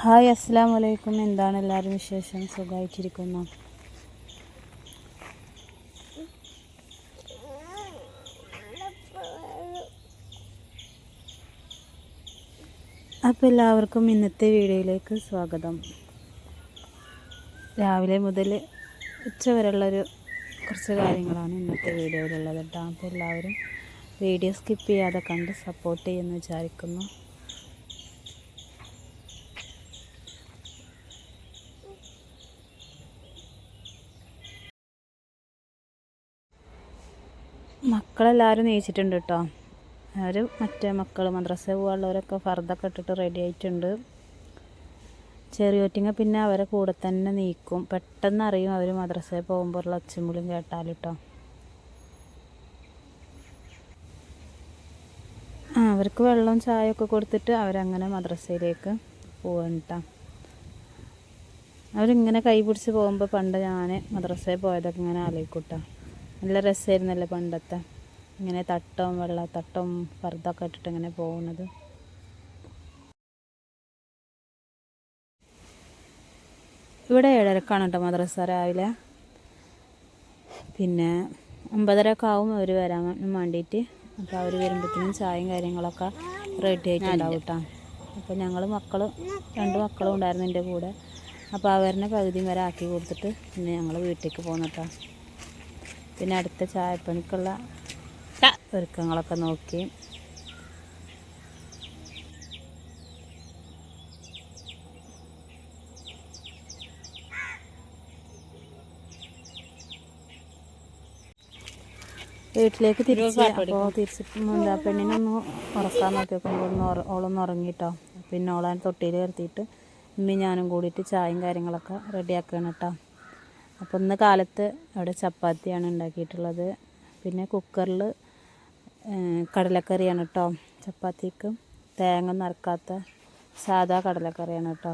Hi അസ്സാം വലൈക്കും എന്താണ് എല്ലാവരും വിശേഷം? സുഖമായിട്ടിരിക്കുന്നു? അപ്പോൾ എല്ലാവർക്കും ഇന്നത്തെ വീഡിയോയിലേക്ക് സ്വാഗതം. രാവിലെ മുതൽ ഉച്ച വരെയുള്ളൊരു കുറച്ച് കാര്യങ്ങളാണ് ഇന്നത്തെ വീഡിയോയിലുള്ളത് കേട്ടോ. അപ്പോൾ എല്ലാവരും വീഡിയോ സ്കിപ്പ് ചെയ്യാതെ കണ്ട് സപ്പോർട്ട് ചെയ്യുമെന്ന് വിചാരിക്കുന്നു. മക്കളെല്ലാവരും നീച്ചിട്ടുണ്ട് കേട്ടോ അവർ മറ്റേ മക്കൾ മദ്രസ പോകാനുള്ളവരൊക്കെ ഫർദൊക്കെ ഇട്ടിട്ട് റെഡി ആയിട്ടുണ്ട്. ചെറിയോറ്റിങ്ങ പിന്നെ അവരെ കൂടെ തന്നെ നീക്കും. പെട്ടെന്ന് അറിയും അവർ മദ്രസയിൽ പോകുമ്പോഴുള്ള ഒച്ചമുളിയും കേട്ടാൽ കേട്ടോ അവർക്ക് വെള്ളവും ചായയൊക്കെ കൊടുത്തിട്ട് അവരങ്ങനെ മദ്രസയിലേക്ക് പോവാണ് കേട്ടോ അവരിങ്ങനെ കൈ പിടിച്ച് പോകുമ്പോൾ പണ്ട് ഞാൻ മദ്രസയിൽ പോയതൊക്കെ ഇങ്ങനെ ആലോചിക്കൂട്ടോ നല്ല രസമായിരുന്നല്ലേ പണ്ടത്തെ? ഇങ്ങനെ തട്ടവും വെള്ള തട്ടവും പർദ്ദൊക്കെ ഇട്ടിട്ട് ഇങ്ങനെ പോകുന്നത്. ഇവിടെ ഏഴരക്കാണ് കേട്ടോ മദ്രസ രാവിലെ. പിന്നെ ഒമ്പതരയൊക്കെ ആവും അവർ വരാൻ വേണ്ടിയിട്ട്. അപ്പോൾ അവർ വരുമ്പോഴത്തേനും ചായയും കാര്യങ്ങളൊക്കെ റെഡി ആയിട്ടുണ്ടാവും കേട്ടോ. അപ്പോൾ ഞങ്ങൾ മക്കൾ രണ്ട് മക്കളും ഉണ്ടായിരുന്നു എന്റെ കൂടെ. അപ്പോൾ അവരുടെ പകുതിയും വരെ ആക്കി കൊടുത്തിട്ട് പിന്നെ ഞങ്ങൾ വീട്ടിലേക്ക് പോകുന്നു കേട്ടോ പിന്നെ അടുത്ത ചായപ്പണിക്കുള്ള ഒരുക്കങ്ങളൊക്കെ നോക്കി. വീട്ടിലേക്ക് തിരിച്ച് അപ്പോൾ തിരിച്ച് എന്താ പെണ്ണിനൊന്ന് ഉറക്കാൻ നോക്കിയപ്പോൾ ഒന്ന് ഓളൊന്ന് ഉറങ്ങിട്ടോ. പിന്നെ ഓളെ തൊട്ടിയിൽ നിർത്തിയിട്ട് ഇമ്മി ഞാനും കൂടിയിട്ട് ചായയും കാര്യങ്ങളൊക്കെ റെഡിയാക്കണം കേട്ടോ. അപ്പോൾ ഇന്ന് കാലത്ത് അവിടെ ചപ്പാത്തിയാണ് ഉണ്ടാക്കിയിട്ടുള്ളത്. പിന്നെ കുക്കറിൽ കടലക്കറിയാണ് കേട്ടോ ചപ്പാത്തിക്ക്. തേങ്ങ നിറക്കാത്ത സാധാ കടലക്കറിയാണ് കേട്ടോ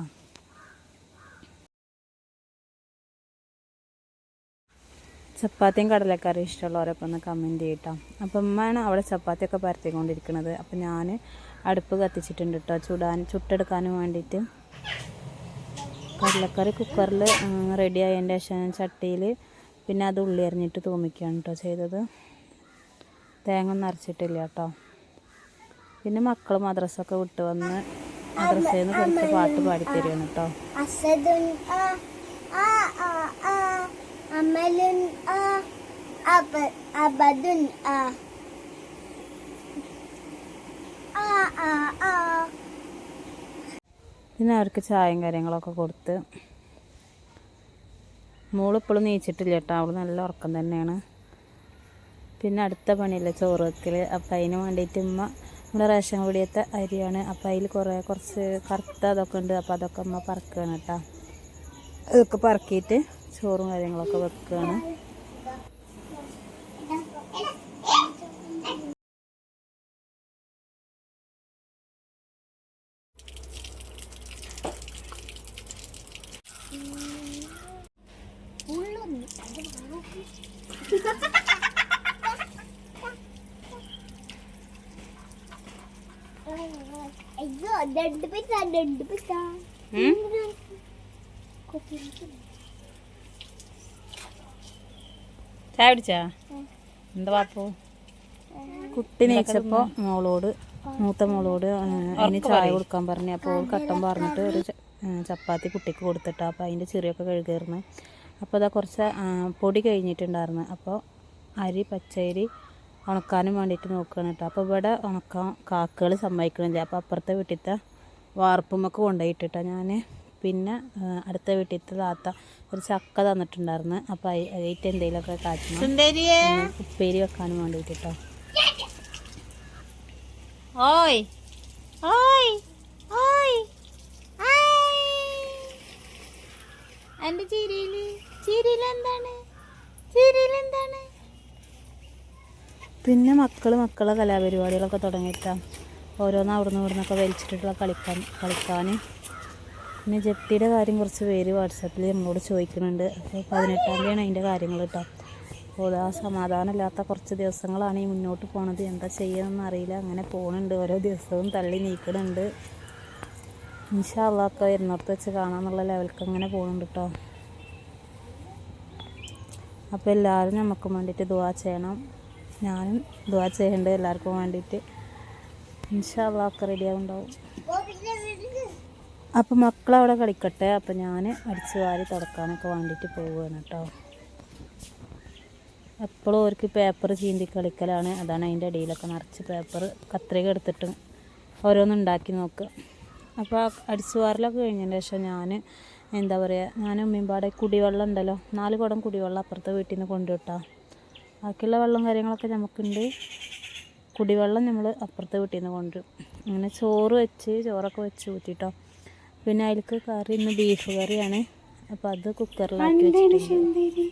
ചപ്പാത്തിയും കടലക്കറിയും ഇഷ്ടമുള്ളവരൊക്കെ ഒന്ന് കമന്റ് ചെയ്യട്ടോ. അപ്പം ഉമ്മയാണ് അവിടെ ചപ്പാത്തിയൊക്കെ പരത്തിക്കൊണ്ടിരിക്കുന്നത് അപ്പം ഞാൻ അടുപ്പ് കത്തിച്ചിട്ടുണ്ട് കേട്ടോ ചുടാൻ ചുട്ടെടുക്കാനും വേണ്ടിയിട്ട്. കടലക്കറി കുക്കറിൽ റെഡി ആയതിന്റെ ശേഷം ചട്ടിയിൽ പിന്നെ അത് ഉള്ളി അരിഞ്ഞിട്ട് തൂമിക്കുകയാണ് കേട്ടോ ചെയ്തത്. തേങ്ങ ഒന്നും അരച്ചിട്ടില്ല കേട്ടോ പിന്നെ മക്കൾ മദ്രസൊക്കെ വിട്ട് വന്ന് മദ്രസയിൽ നിന്ന് കുറച്ച് പാട്ട് പാടിത്തരുകയാണ് കേട്ടോ അമലുൻ അബദുൻ ആ ആ ആ. പിന്നെ അവർക്ക് ചായയും കാര്യങ്ങളൊക്കെ കൊടുത്ത്. മോളിപ്പോഴും നീച്ചിട്ടില്ല കേട്ടോ. അവൾ നല്ല ഉറക്കം തന്നെയാണ്. പിന്നെ അടുത്ത പണിയല്ലേ ചോറ് വെക്കൽ അപ്പം അതിന് വേണ്ടിയിട്ട് ഉമ്മ നമ്മുടെ റേഷൻ കൂടിയത്തെ അരിയാണ്. അപ്പം അതിൽ കുറേ കുറച്ച് കറുത്ത അതൊക്കെ ഉണ്ട്. അപ്പം അതൊക്കെ അമ്മ പറക്കുകയാണ് കേട്ടോ. അതൊക്കെ പറക്കിയിട്ട് ചോറും കാര്യങ്ങളൊക്കെ വെക്കുകയാണ് അയ്യോ രണ്ട് പൈസ രണ്ട് പൈസ. ഉം? ചായ പിടിച്ചാ എന്താ പാപ്പു? കുട്ടി നീച്ചപ്പോൾ മോളോട് മൂത്ത മോളോട് അതിന് ചായ കൊടുക്കാൻ പറഞ്ഞു. അപ്പോൾ കട്ടൻ പറഞ്ഞിട്ട് ഒരു ചപ്പാത്തി കുട്ടിക്ക് കൊടുത്തിട്ടാ. അപ്പോൾ അതിന്റെ ചെറിയൊക്കെ കഴുകായിരുന്നു അപ്പോൾ അതാ കുറച്ച് പൊടി കഴിഞ്ഞിട്ടുണ്ടായിരുന്നു. അപ്പോൾ അരി പച്ചരി ഉണക്കാനും വേണ്ടിയിട്ട് നോക്കുകയാണ് കേട്ടോ അപ്പോൾ ഇവിടെ ഉണക്കാൻ കാക്കകൾ സമ്മതിക്കണില്ല. അപ്പോൾ അപ്പുറത്തെ വീട്ടിലത്തെ വാർപ്പുമൊക്കെ കൊണ്ടുപോയിട്ടിട്ടാ ഞാൻ പിന്നെ അടുത്ത വീട്ടിലത്തെ താത്ത ഒരു ചക്ക തന്നിട്ടുണ്ടായിരുന്നു. അപ്പോൾ അതിട്ട് എന്തെങ്കിലുമൊക്കെ കാച്ചണം. ഉപ്പേരി വെക്കാനും വേണ്ടിയിട്ട് കേട്ടോ ഓയ്. ഓയ്. ഓയ് എന്റെ ചിരിയിൽ. എന്താണ് പിന്നെ മക്കൾ മക്കളെ കലാപരിപാടികളൊക്കെ തുടങ്ങിയിട്ടാണ് ഓരോന്ന് അവിടുന്ന് ഇവിടുന്നൊക്കെ വലിച്ചിട്ടിട്ടുള്ള കളിക്കാൻ കളിക്കാൻ പിന്നെ ജപ്തിയുടെ കാര്യം കുറച്ച് പേര് വാട്സാപ്പിൽ നമ്മളോട് ചോദിക്കുന്നുണ്ട്. അപ്പോൾ പതിനെട്ടാം തീയതിയാണ് അതിന്റെ കാര്യങ്ങൾ കേട്ടോ. അപ്പോൾ ആ സമാധാനമില്ലാത്ത കുറച്ച് ദിവസങ്ങളാണ് ഈ മുന്നോട്ട് പോണത്. എന്താ ചെയ്യണമെന്ന് അറിയില്ല. അങ്ങനെ പോകുന്നുണ്ട് ഓരോ ദിവസവും തള്ളി നീക്കണുണ്ട് ഇൻഷാള്ളൊക്കെ വരുന്നിടത്ത് വെച്ച് കാണാമെന്നുള്ള ലെവൽക്ക് അങ്ങനെ പോകുന്നുണ്ട് കേട്ടോ. അപ്പോൾ എല്ലാവരും നമുക്ക് വേണ്ടിയിട്ട് ദുവാ ചെയ്യണം. ഞാനും ദുവാ ചെയ്യേണ്ടത് എല്ലാവർക്കും വേണ്ടിയിട്ട്. ഇൻഷാള്ളൊക്കെ റെഡിയാവുണ്ടാവും അപ്പോൾ മക്കളവിടെ കളിക്കട്ടെ. അപ്പോൾ ഞാൻ അടിച്ച് വാരി തുടക്കാനൊക്കെ വേണ്ടിയിട്ട് പോവുകയാണ് കേട്ടോ. എപ്പോഴും അവർക്ക് പേപ്പർ ചീന്തി കളിക്കലാണ്. അതാണ് അതിന്റെ അടിയിലൊക്കെ നിറച്ച് പേപ്പർ കത്രിക എടുത്തിട്ട് ഓരോന്നുണ്ടാക്കി നോക്കുക. അപ്പോൾ അടിച്ചു വാരലൊക്കെ കഴിഞ്ഞതിന് ശേഷം ഞാൻ എന്താ പറയുക ഞാൻ ഉമ്മീമ്പാടെ കുടിവെള്ളം ഉണ്ടല്ലോ നാല് കുടം കുടിവെള്ളം അപ്പുറത്തെ വീട്ടിൽ നിന്ന് കൊണ്ടുവിട്ടാ. ബാക്കിയുള്ള വെള്ളം കാര്യങ്ങളൊക്കെ നമുക്കുണ്ട്. കുടിവെള്ളം നമ്മൾ അപ്പുറത്തെ വീട്ടിൽ നിന്ന് കൊണ്ടുവരും. അങ്ങനെ ചോറ് വെച്ച് ചോറൊക്കെ വെച്ച് ഊറ്റിട്ടോ. പിന്നെ അതിലേക്ക് കറി ഇന്ന് ബീഫ് കറിയാണ്. അപ്പോൾ അത് കുക്കറിലാക്കി വെച്ചിട്ടുണ്ട്.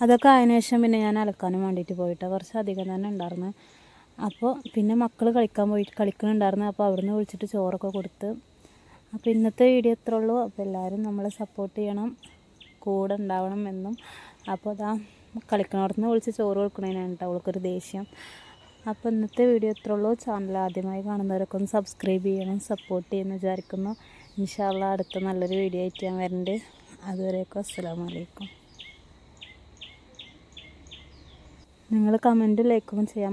അതൊക്കെ അതിന് ശേഷം പിന്നെ ഞാൻ അലക്കാനും വേണ്ടിയിട്ട് പോയിട്ടോ. കുറച്ച് അധികം തന്നെ ഉണ്ടായിരുന്നു അപ്പോൾ പിന്നെ മക്കൾ കളിക്കാൻ പോയി കളിക്കുന്നുണ്ടായിരുന്നു. അപ്പോൾ അവിടുന്ന് വിളിച്ചിട്ട് ചോറൊക്കെ കൊടുത്ത്. അപ്പോൾ ഇന്നത്തെ വീഡിയോ ഇത്രേ ഉള്ളൂ. അപ്പോൾ എല്ലാവരും നമ്മളെ സപ്പോർട്ട് ചെയ്യണം കൂടെ ഉണ്ടാവണം എന്നും. അപ്പോൾ അതാ കളിക്കണോടത്തുനിന്ന് വിളിച്ച് ചോറ് കൊടുക്കണേനാണ് കേട്ടോ അവൾക്കൊരു ദേഷ്യം. അപ്പോൾ ഇന്നത്തെ വീഡിയോ ഇത്രേ ഉള്ളൂ. ചാനൽ ആദ്യമായി കാണുന്നവരൊക്കെ ഒന്ന് സബ്സ്ക്രൈബ് ചെയ്യണം സപ്പോർട്ട് ചെയ്യുമെന്ന് വിചാരിക്കുന്നു. ഇൻഷാല്ല അടുത്ത നല്ലൊരു വീഡിയോ ആയിട്ട് ഞാൻ വരണ്ട്. അതുവരെയൊക്കെ അസ്സാം വലൈക്കും നിങ്ങൾ കമന്റ് ലൈക്കും ചെയ്യാൻ